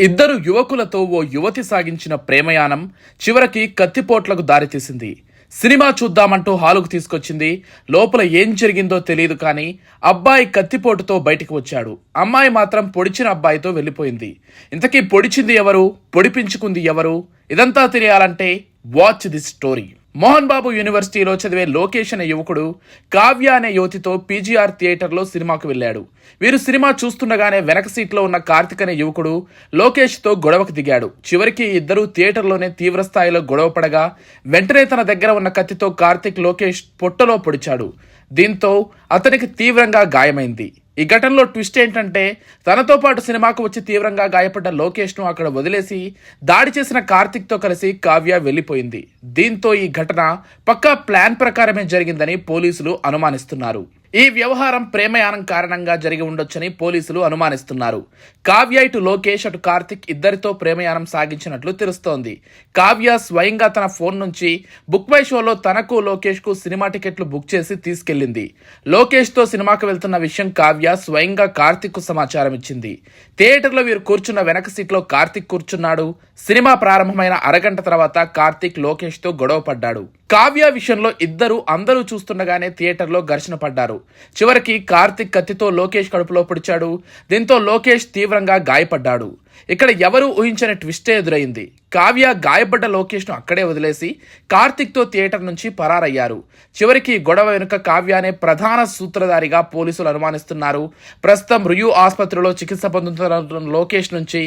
ఇద్దరు యువకులతో ఓ యువతి సాగించిన ప్రేమయానం చివరికి కత్తిపోట్లకు దారితీసింది సినిమా చూద్దామంటూ హాలుకు తీసుకొచ్చింది. లోపల ఏం జరిగిందో తెలియదు కానీ అబ్బాయి కత్తిపోటుతో బయటికి వచ్చాడు. అమ్మాయి మాత్రం పొడిచిన అబ్బాయితో వెళ్ళిపోయింది. ఇంతకీ పొడిచింది ఎవరు? పొడిపించుకుంది ఎవరు? ఇదంతా తెలియాలంటే watch this story. Mohan Babu యూనివర్సిటీలో చదివే లోకేష్ అనే యువకుడు కావ్య అనే యువతితో పీజీఆర్ థియేటర్లో సినిమాకు వెళ్ళాడు. వీరు సినిమా చూస్తుండగానే వెనక సీట్లో ఉన్న కార్తిక్ అనే యువకుడు లోకేష్తో గొడవకు దిగాడు. చివరికి ఇద్దరు థియేటర్లోనే తీవ్రస్థాయిలో గొడవ పడగా వెంటనే తన దగ్గర ఉన్న కత్తితో కార్తిక్ లోకేష్ పొట్టలో పొడిచాడు. దీంతో అతనికి తీవ్రంగా గాయమైంది. ఈ ఘటనలో ట్విస్ట్ ఏంటంటే తనతో పాటు సినిమాకు వచ్చి తీవ్రంగా గాయపడ్డ లోకేష్ను అక్కడ వదిలేసి దాడి చేసిన కార్తిక్తో కలిసి కావ్య వెళ్ళిపోయింది. దీంతో ఈ ఘటన పక్కా ప్లాన్ ప్రకారమే జరిగిందని పోలీసులు అనుమానిస్తున్నారు. ఈ వ్యవహారం ప్రేమయానం కారణంగా జరిగి ఉండొచ్చని పోలీసులు అనుమానిస్తున్నారు. కావ్య ఇటు లోకేష్ అటు కార్తిక్ ఇద్దరితో ప్రేమయానం సాగించినట్లు తెలుస్తోంది. కావ్య స్వయంగా తన ఫోన్ నుంచి బుక్ మై షోలో తనకు లోకేష్కు సినిమా టికెట్లు బుక్ చేసి తీసుకెళ్ళింది లోకేష్తో సినిమాకు వెళ్తున్న విషయం కావ్య స్వయంగా కార్తిక్కు సమాచారం ఇచ్చింది. థియేటర్లో వీరు కూర్చున్న వెనక సీట్లో కార్తిక్ కూర్చున్నాడు. సినిమా ప్రారంభమైన అరగంట తర్వాత కార్తిక్ లోకేష్తో గొడవ పడ్డాడు. కావ్య విషయంలో ఇద్దరు అందరూ చూస్తుండగానే థియేటర్లో ఘర్షణ పడ్డారు. చివరికి కార్తిక్ కత్తితో లోకేష్ కడుపులో పొడిచాడు. దీంతో లోకేష్ తీవ్రంగా గాయపడ్డాడు. ఇక్కడ ఎవరూ ఊహించని ట్విస్టే ఎదురైంది. కావ్య గాయపడ్డ లోకేష్ను అక్కడే వదిలేసి కార్తిక్తో థియేటర్ నుంచి పరారయ్యారు. చివరికి గొడవ వెనుక కావ్యనే ప్రధాన సూత్రధారిగా పోలీసులు అనుమానిస్తున్నారు. ప్రస్తుతం రుయు ఆసుపత్రిలో చికిత్స పొందుతున్న లోకేష్ నుంచి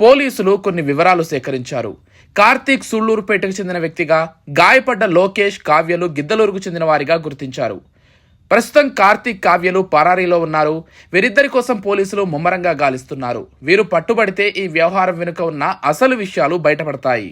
పోలీసులు కొన్ని వివరాలు సేకరించారు. కార్తీక్ సుళ్ళూరుపేటకు చెందిన వ్యక్తిగా గాయపడ్డ లోకేష్ కావ్యలు గిద్దలూరుకు చెందిన వారిగా గుర్తించారు. ప్రస్తుతం కార్తీక్ కావ్యలు పరారీలో ఉన్నారు. వీరిద్దరి కోసం పోలీసులు ముమ్మరంగా గాలిస్తున్నారు. వీరు పట్టుబడితే ఈ వ్యవహారం వెనుక ఉన్న అసలు విషయాలు బయటపడతాయి.